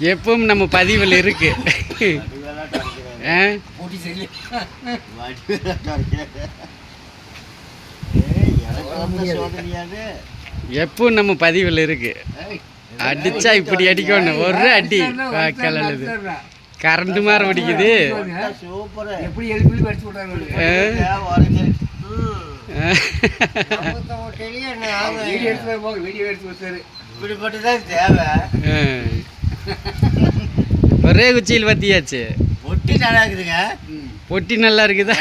எப்பவும் நம்ம பதிவில் இருக்கு. எப்பவும் நம்ம பதிவில் இருக்கு. அடிச்சா இப்படி அடிக்கணும். ஒரு அடி. கலலுது கரண்ட் எடுத்து வச்சாரு இப்படிப்பட்டதான் தேவை. ஒரே குச்சியில் வத்தியாச்சு ஒட்டி நல்லா இருக்குதுங்க. பொட்டி நல்லா இருக்குதா?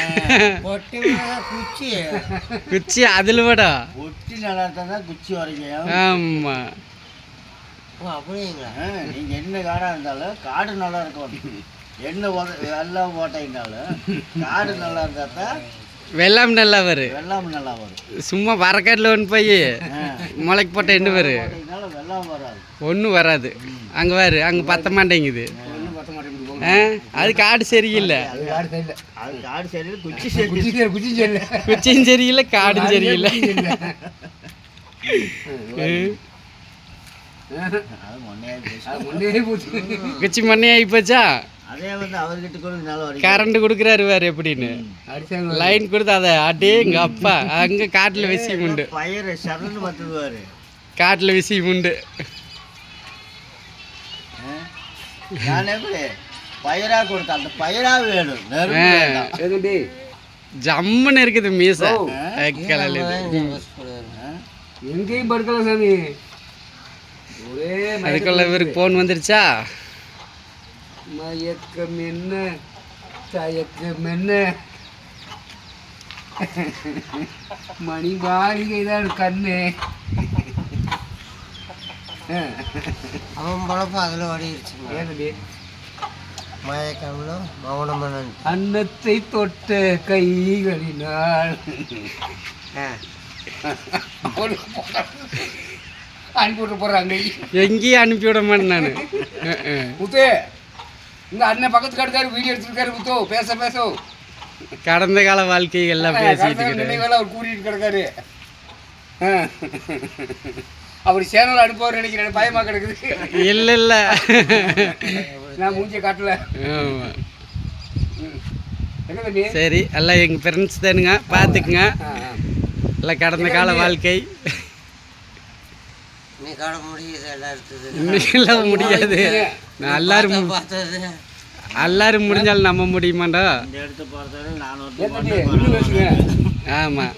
குச்சி. குச்சி அதில் விட ஒட்டி நல்லா இருந்தா தான் குச்சி உரைக்கும் ஆமா. ஆ, நீங்க என்ன காடா இருந்தாலும் காடு நல்லா இருக்கும். என்ன வெள்ளம் போட்டீங்கனாலும் காடு நல்லா இருந்தா தான் வெள்ளாம் நல்லா வரும் வெள்ளம் நல்லா வரும் சும்மா வரக்காட்டில் ஒன்று போய். முளைக்கு போட்ட என்ன வரும் போட்டீங்கனாலும் வெள்ளம் வராது. ஒன்றும் வராது. அங்கே வரு அங்கே பத்த மாட்டேங்குது. ஆ. அது காடு சரியில்லை. குச்சியும் சரியில்லை காடும் சரியில்லை. குச்சி மண்ணே ஆகி போச்சா கரண்ட் கொடுக்குறாரு வேறு எப்படின்னு. லைன் கொடுத்து அதை அடே எங்க அப்பா. அங்கே காட்டில் விஷயம் உண்டு காட்டில் விஷயம் உண்டு பயிரா கொடுத்த அந்த பயிரா வேணும். ஜம்முன்னு இருக்குது மீசை? எங்கேயும் படுக்கலாம் சாமி. ஒரே அதுக்குள்ள இவருக்கு ஃபோன் வந்துருச்சா? மயக்கம் என்ன? தயக்கம் என்ன? மணி மாளிகை தான் கண்ணு. அவன் பழப்பம் அதில் ஓடிடுச்சு ஏனடி மயக்கம்ல மௌனமனன் அன்னத்தை தொட்ட கைகளினால். அனுப்பி விட்டு போறாங்க. எங்கேயும் அனுப்பி விட மாட்டேன் நான். முத்து இந்த அண்ணன் பக்கத்து காட்டுக்காரு வீடியோ எடுத்துருக்காரு முத்து. பேச பேச. கடந்த கால வாழ்க்கை எல்லாம் பேசிட்டு நினைவேல அவர் கூட்டிட்டு கிடக்காரு. அவர் சேனல் அனுப்புவார் நினைக்கிறேன் பயமா கிடக்குது. இல்லை இல்லை. நான் மூஞ்சிய காட்டல. சரி எல்லாம் எங்கள் ஃப்ரெண்ட்ஸ் தானுங்க. பார்த்துக்குங்க. எல்லாம் கடந்த கால வாழ்க்கை. முடியுது. இன்னைக்கெல்லாம் முடியாது நான் எல்லாரும் பார்த்தது. எல்லாரும் முடிஞ்சாலும் நம்ப முடியுமாண்டா? தம்பி இன்னும் பேசுங்க. ஆமாம்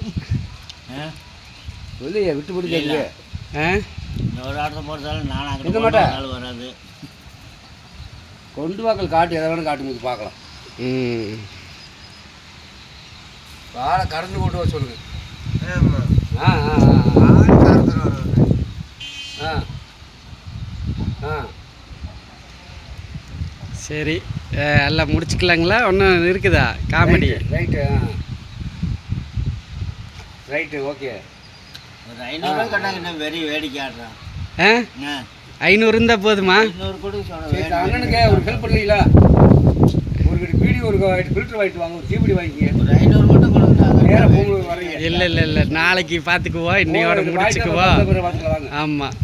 இல்லையா விட்டு ஆ? ஒரு இடத்த பொறுத்தவரை நான் இந்த அங்கே மாட்டா? நாள் வராது. கொண்டு வாக்கல் காட்டு எதை வேணும் காட்டும் போது பார்க்கலாம். ம். வாழை கறந்து கொண்டு வர சொல்லுங்க. ஆமாம் ஆ ஆ ஆ, ஆள் காரத்தில் வருவாங்க ஆ ஆ சரி. எல்லாம் முடிச்சுக்கலாங்களா? ஒன்றும் இருக்குதா? காமெடி. ரைட்டு ஆ. ரைட்டு ஓகே ஒரு ஐநூறுரூவா கட்டாங்க என்ன வெறி வேடிக்கை ஆடுறான். ஆ? ஐநூறு இருந்தால் போதுமா? ஐநூறு கூட சொல்ல அண்ணனுக்கு ஒரு ஹெல்ப் பண்ணுறீங்களா ஒரு பீடி ஒரு ஃபில்டர் வாங்கிட்டு வாங்க ஒரு தீபிடி வாங்கிக்க ஒரு ஐநூறு மட்டும் கொடுங்க. இல்லை இல்லை இல்லை. நாளைக்கு பார்த்துக்குவோம் இன்னையோட முடிச்சுக்குவோம். ஆமாம்